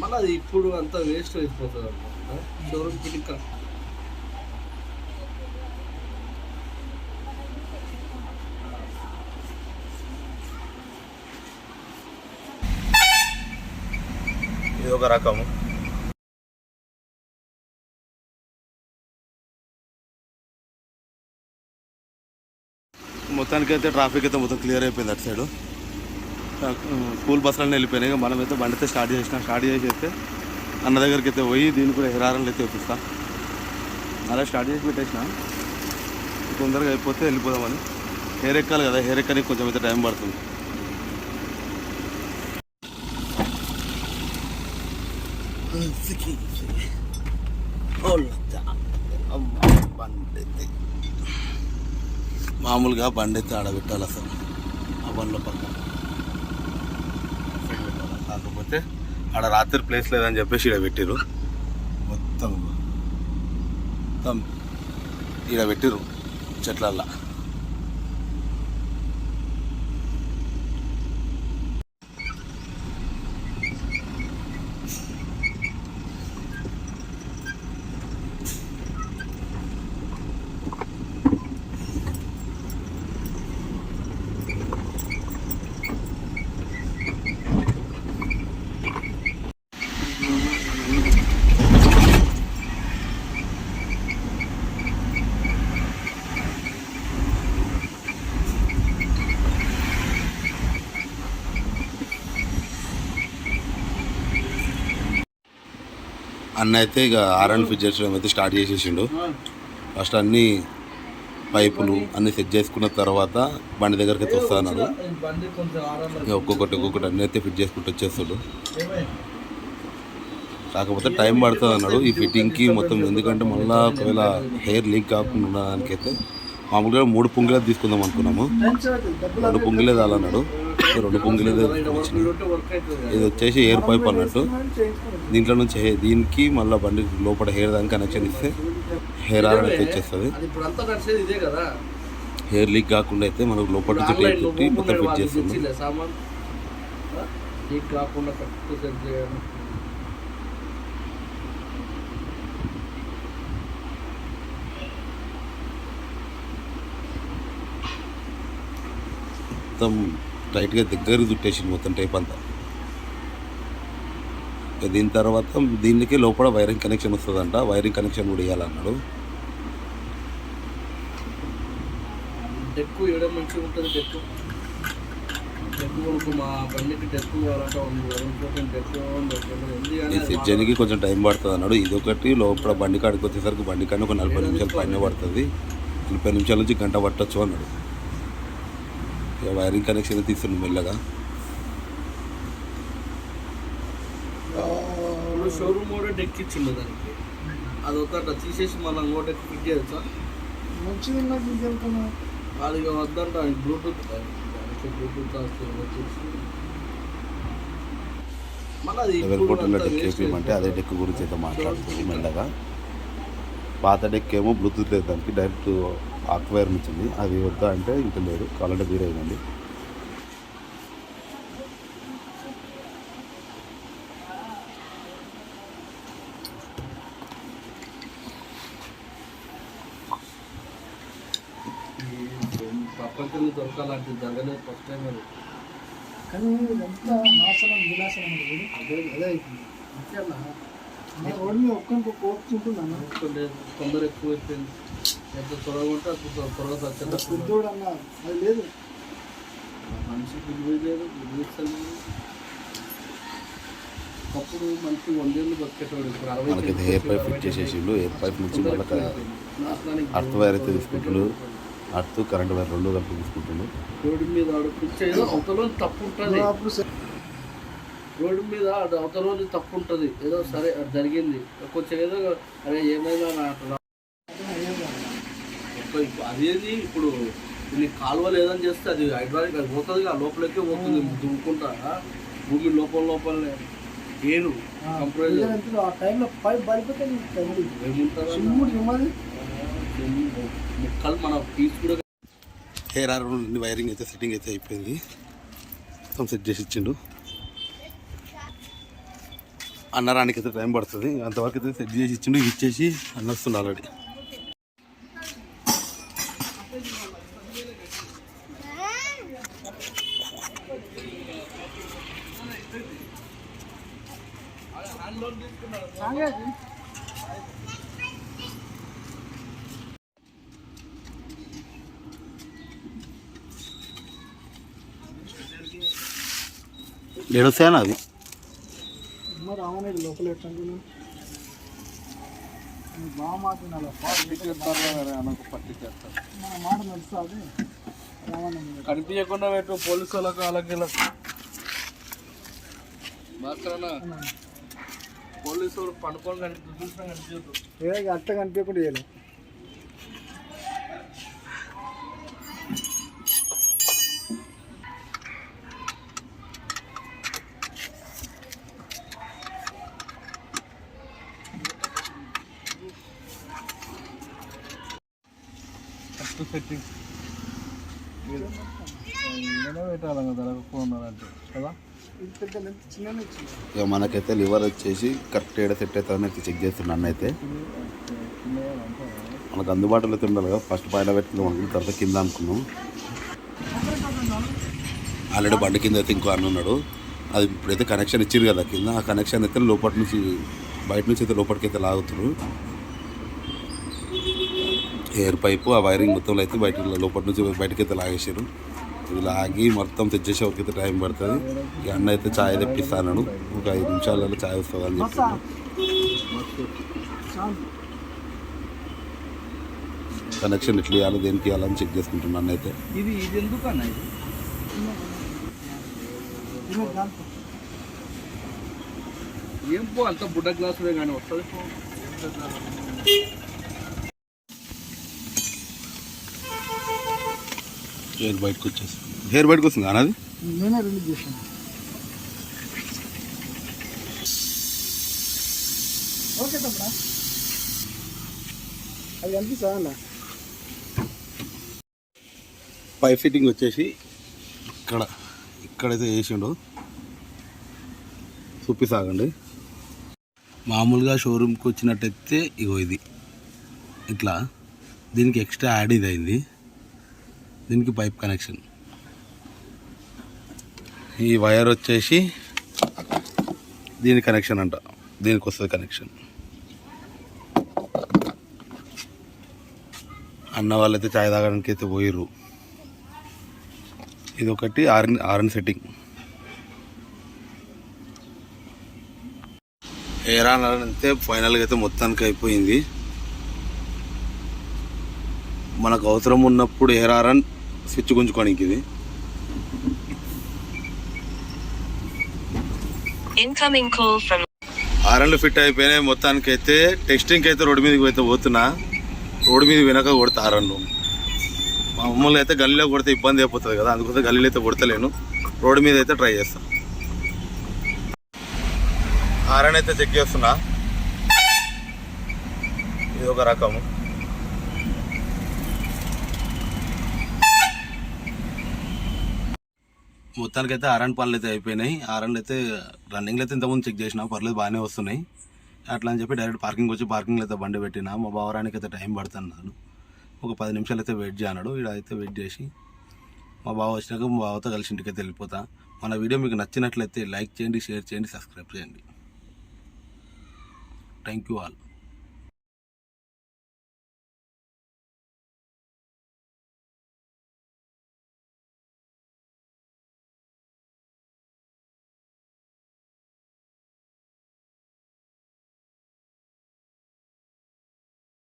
మళ్ళీ అది ఇప్పుడు అంతా వేస్ట్ అయిపోతుంది అన్నమాట షోరూమ్ పిటిక? ఇది ఒక రకము. మొత్తానికి అయితే ట్రాఫిక్ అయితే మొత్తం క్లియర్ అయిపోయింది అటు సైడు స్కూల్ బస్సులన్నీ వెళ్ళిపోయినాయి. మనం మనమైతే బండి అయితే స్టార్ట్ చేసినాం. స్టార్ట్ చేసి అయితే అన్న దగ్గరికి అయితే పోయి దీన్ని కూడా హిరారంలో అయితే చూపిస్తాం అలా స్టార్ట్ చేసి పెట్టేసిన. తొందరగా అయిపోతే వెళ్ళిపోదామని. హెయిర్ ఎక్కాలి కదా. హెయిర్ ఎక్కడానికి కొంచెం అయితే టైం పడుతుంది. మామూలుగా బండి అయితే ఆడబెట్టాలి అసలు. ఆ బండ్ల పక్కన. కాకపోతే ఆడ రాత్రి ప్లేస్ లేదని చెప్పేసి ఈడ పెట్టిరు మొత్తం మొత్తం ఈడ పెట్టిరు చెట్లల్లో. అన్న అయితే ఇక ఆర్ఎన్ ఫిట్ చేయడం అయితే స్టార్ట్ చేసేసిండు. ఫస్ట్ అన్ని పైపులు అన్ని సెట్ చేసుకున్న తర్వాత బండి దగ్గరికి అయితే వస్తా అన్నాడు. ఇక ఒక్కొక్కటి ఒక్కొక్కటి అన్ని అయితే ఫిట్ చేసుకుంటూ వచ్చేస్తాడు. కాకపోతే టైం పడుతుంది అన్నాడు. ఈ ఫిట్టింగ్కి మొత్తం ఎందుకంటే మళ్ళీ ఒకవేళ హెయిర్ లీక్ కాకుండా ఉండడానికైతే మామూలుగా మూడు పుంగిలే తీసుకుందాం అనుకున్నాము. రెండు పుంగిలే తాలన్నాడు రెండు అవుతుంది ఇది వచ్చేసి ఎయిర్ పైప్ అన్నట్టు. దీంట్లో నుంచి హెయిర్ దీనికి మళ్ళీ బండి లోపల హెయిర్ దానికి కనెక్షన్ ఇస్తే హెయిర్ ఆర్ అయితే వచ్చేస్తుంది హెయిర్ లీక్ కాకుండా అయితే మనకు లోపల నుంచి టేప్ పెట్టి మొత్తం ఫిట్ చేస్తుంది. తెచ్చిలే సామాన్. నీకు కాకుండా కరెక్ట్ సెట్ చేయాలి. మొత్తం టైట్గా దగ్గర చుట్టేసింది మొత్తం టైప్ అంతా. దీని తర్వాత దీనికి లోపల వైరింగ్ కనెక్షన్ వస్తుందంట. వైరింగ్ కనెక్షన్ కూడా ఇవ్వాలన్నాడు డెక్కు ఇవ్వడం మంచిగా ఉంటుంది డెక్కు? చేయడానికి కొంచెం టైం పడుతుంది అన్నాడు ఇది ఒకటి లోపల బండి కాడికి వచ్చేసరికి బండి కానీ ఒక నలభై నిమిషాలు పైన పడుతుంది. నలభై నిమిషాల నుంచి గంట పట్టొచ్చు అన్నాడు. వైరింగ్ కనెక్షన్ తీస్తున్నాడు మెల్లగా. షోరూమ్ కూడా డెక్ ఇచ్చిండు దానికి. అది ఒక తీసేసి మళ్ళీ ఇంకో డెక్ ఫిట్ చేయొచ్చా? మంచిది అది వద్దంట బ్లూటూత్ దానికి. బ్లూటూత్ వచ్చేసి అంతా డెక్ వేపించమంటే అదే డెక్ గురించి అయితే మాట్లాడుతుంది మెల్లగా. పాత డెక్ ఏమో బ్లూటూత్ లేదు దానికి డైరెక్ట్ ఆక్వైర్ వచ్చింది అది వద్దా అంటే ఇంకా లేదు. కావాలంటే అయిందండి ఈ ప్రపంచంలో దొరకాలంటే జరగలేదు ఫస్ట్ టైం అది కానీ ఇదంతా నాశనం వినాశనం అనేది అదే అదే అవుతుంది అంతేనా? నా రోడ్డు మీద ఒక్కరికి కోరుకుంటున్నాను కొంచెం తొందర ఎక్కువ అయిపోయింది ఎంత త్వరగా ఉంటే అంత త్వర- త్వరగా అన్న అది లేదు. మనిషి విలువ లేదు అప్పుడు మంచి వందేళ్ళు బతికేటోడు ఇప్పుడు అరవై హెయిర్ పైప్ ఫిట్ చేసేసిండు హెయిర్ పైప్ నుంచి మళ్ళీ అర్త్ వైర్ అయితే తీసుకుంటుండు. అర్త్ కరెంట్ వైర్ రెండు కలిపి తీసుకుంటుండు. రోడ్డు మీద ఆడిపించే ఏదో అవతల తప్పు ఉంటుంది. అప్పుడు. రోడ్డు మీద అవతల రోజు తప్పు ఉంటుంది. ఏదో సరే అది జరిగింది. కొంచెం ఏదో అరే ఏమైనా అట్లా అదేది ఇప్పుడు ఇది కాలువ లేదని చేస్తే అది హైడ్రాలిక్ అది పోతుంది ఆ లోపలికే పోతుంది దుమ్ముకుంటా భూమి లోపల లోపలనే. ఏరు ఆ. టైంలో పైప్ నీకు ముక్కలు మన పీస్ కూడా హెయిర్ ఆర్ వైరింగ్ అయితే సెట్టింగ్ అయితే అయిపోయింది. మొత్తం సెట్ చేసి ఇచ్చిండు. అన్నరానికి అయితే టైం పడుతుంది. అంతవరకు అయితే సెట్ చేసి ఇచ్చిండు ఇచ్చేసి అన్న వస్తుంది ఆల్రెడీ. ఏడొస్తాయన అది? మరి లోపల ఎట్లా బాగా మాట్లాడాలి మన మాట కనిపించకుండా పెట్టు పోలీసు వాళ్ళకి వాళ్ళకి మాత్రాన పోలీసు పనుకొని కనిపి చూసినా కనిపించదు. ఏ అట్ట కనిపించకుండా చేయలేదు సెట్టింగ్. పెట్టాలి కదా ఫోన్ అంటే కదా? ఇక మనకైతే లివర్ వచ్చేసి కరెక్ట్ ఏడ సెట్ అవుతుందని అయితే చెక్ చేస్తున్నాను అన్న అయితే మనకు అందుబాటులో అయితే ఉండాలి కదా ఫస్ట్ పైన పెట్టిన అనుకున్న తర్వాత కింద అనుకున్నాం ఆల్రెడీ బండి కింద అయితే ఇంకో అన్న ఉన్నాడు. అది ఇప్పుడైతే కనెక్షన్ ఇచ్చారు కదా కింద ఆ కనెక్షన్ అయితే లోపటి నుంచి బయట నుంచి అయితే లోపలికి అయితే లాగుతున్నారు ఎయిర్ పైపు ఆ వైరింగ్ మొత్తం అయితే బయట లోపటి నుంచి బయటకి అయితే లాగేసారు వీళ్ళు ఆగి మొత్తం తెచ్చేసే వరకు అయితే టైం పడుతుంది. ఈ అన్న అయితే ఛాయ్ తెప్పిస్తాను ఒక ఐదు నిమిషాలలో ఛాయ్ వస్తుంది అని చెప్తున్నాను కనెక్షన్ ఎట్లా ఇవ్వాలి దేనికి ఇవ్వాలని చెక్ చేసుకుంటున్నాను అయితే. అన్న అయితే ఏం పో అంత బుడ్డ గ్లాసులే కానీ వస్తుంది. హెయిర్ బయటకు వచ్చేసి. హెయిర్ బయటకు వస్తుంది అన్నది నేనే రిలీజ్ చేశాను. ఓకే తమ్ముడా. అది కనిపిస్తా అన్న. పై ఫిట్టింగ్ వచ్చేసి ఇక్కడ. ఇక్కడైతే వేసిండు చూపిసాగండి మామూలుగా షోరూమ్కి వచ్చినట్టయితే ఇగో ఇది. ఇట్లా. దీనికి ఎక్స్ట్రా యాడ్ ఇది అయింది దీనికి పైప్ కనెక్షన్. ఈ వైర్ వచ్చేసి దీని కనెక్షన్ అంట. దీనికి వస్తుంది కనెక్షన్. అన్న వాళ్ళైతే చాయ్ తాగడానికి అయితే పోయిర్రు. ఇది ఒకటి ఆర్ఎన్ సెట్టింగ్. సెట్టింగ్ ఏరాన్ అయితే ఫైనల్గా అయితే మొత్తానికి అయిపోయింది. మనకు అవసరం ఉన్నప్పుడు ఏరారన్ స్విచ్ గుంజుకోనికి ఇది. Incoming call from ఆరన్లు ఫిట్ అయిపోయినాయి మొత్తానికి అయితే టెస్టింగ్కి అయితే రోడ్డు మీదకి అయితే పోతున్నా. రోడ్డు మీద వెనక కొడతా ఆరన్లు మా మమ్మల్ని అయితే గల్లీలో కొడితే ఇబ్బంది అయిపోతుంది కదా అందుకోసం గల్లీలో అయితే కొడతలేను. రోడ్డు మీద అయితే ట్రై చేస్తా. ఆరన్ అయితే చెక్ చేస్తున్నా. ఇది ఒక రకము. మొత్తానికైతే ఆర్ఎన్ పనులు అయితే అయిపోయినాయి. ఆరన్లు అయితే రన్నింగ్లో అయితే ఇంతకుముందు చెక్ చేసిన పర్లేదు బాగానే వస్తున్నాయి. అట్లా అని చెప్పి డైరెక్ట్ పార్కింగ్ వచ్చి పార్కింగ్లో అయితే బండి పెట్టిన మా బావరానికి అయితే టైం పడుతున్నాను ఒక పది నిమిషాలు అయితే వెయిట్ చేయన్నాడు ఇక్కడ అయితే వెయిట్ చేసి మా బావ వచ్చినాక మా బావతో కలిసి ఇంటికి అయితే వెళ్ళిపోతా. మన వీడియో మీకు నచ్చినట్లయితే లైక్ చేయండి షేర్ చేయండి సబ్స్క్రైబ్ చేయండి. Thank you all